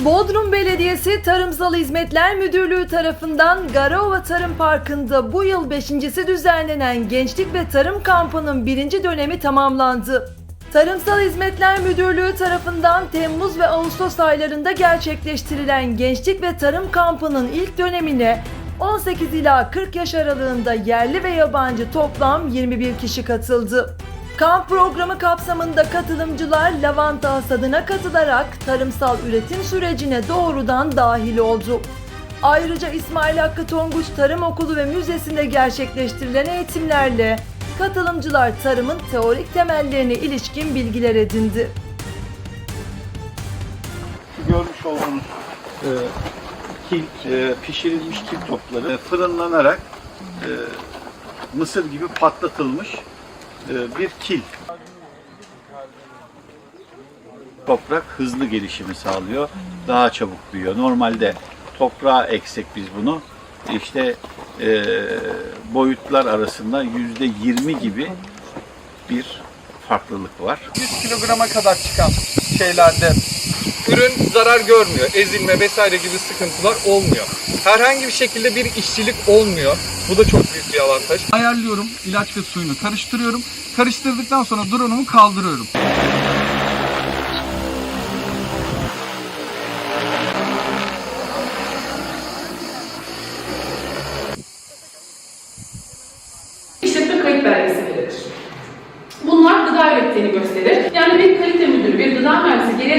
Bodrum Belediyesi Tarımsal Hizmetler Müdürlüğü tarafından Garova Tarım Parkı'nda bu yıl 5.si düzenlenen Gençlik ve Tarım Kampı'nın birinci dönemi tamamlandı. Tarımsal Hizmetler Müdürlüğü tarafından Temmuz ve Ağustos aylarında gerçekleştirilen Gençlik ve Tarım Kampı'nın ilk dönemine 18 ila 40 yaş aralığında yerli ve yabancı toplam 21 kişi katıldı. Kamp programı kapsamında katılımcılar lavanta hasadına katılarak tarımsal üretim sürecine doğrudan dahil oldu. Ayrıca İsmail Hakkı Tonguç Tarım Okulu ve Müzesi'nde gerçekleştirilen eğitimlerle katılımcılar tarımın teorik temellerine ilişkin bilgiler edindi. Görmüş olduğunuz e, kil, e, pişirilmiş kil topları fırınlanarak e, mısır gibi patlatılmış bir kil. Toprak hızlı gelişimi sağlıyor, daha çabuk büyüyor. Normalde toprağa eksek biz bunu, işte e, boyutlar arasında yüzde yirmi gibi bir farklılık var. 100 kilograma kadar çıkan şeylerde ürün zarar görmüyor. Ezilme vesaire gibi sıkıntılar olmuyor. Herhangi bir şekilde bir işçilik olmuyor. Bu da çok büyük bir avantaj. Ayarlıyorum. ilaç ve suyunu karıştırıyorum. Karıştırdıktan sonra drone'umu kaldırıyorum. işletme kayıt belgesi verilir. Bunlar gıda ürettiğini gösterir. Yani bir kalite müdürü, bir gıda mühendisi geriye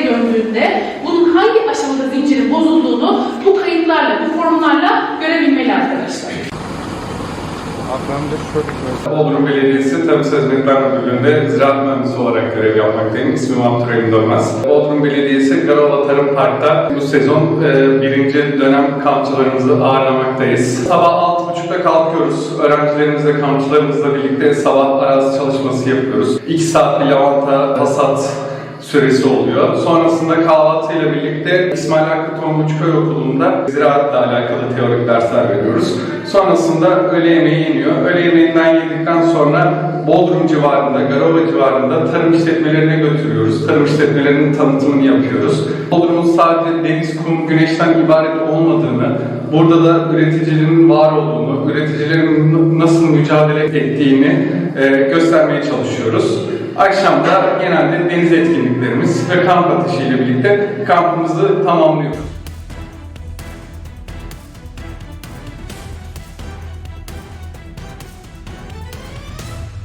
Bodrum Belediyesi Tarımsal Hizmetler Müdürlüğü'nde ziraat mühendisi olarak görev yapmaktayım. İsmim Abdurrahim Dönmez. Bodrum Belediyesi Garova Tarım Park'ta bu sezon e, birinci dönem kampçılarımızı ağırlamaktayız. Sabah 6.30'da kalkıyoruz. Öğrencilerimizle, kampçılarımızla birlikte sabah arazi çalışması yapıyoruz. 2 saat bir lavanta hasat süresi oluyor. Sonrasında kahvaltıyla birlikte İsmail Hakkı Tonguç Okulu'nda ziraatla alakalı teorik dersler veriyoruz. Sonrasında öğle yemeği yeniyor. Öğle yemeğinden yedikten sonra Bodrum civarında, Garova civarında tarım işletmelerine götürüyoruz. Tarım işletmelerinin tanıtımını yapıyoruz. Bodrum'un sadece deniz, kum, güneşten ibaret olmadığını, burada da üreticinin var olduğunu, üreticilerin nasıl mücadele ettiğini e, göstermeye çalışıyoruz. Akşam da genelde deniz etkinliklerimiz ve kamp ateşiyle birlikte kampımızı tamamlıyoruz.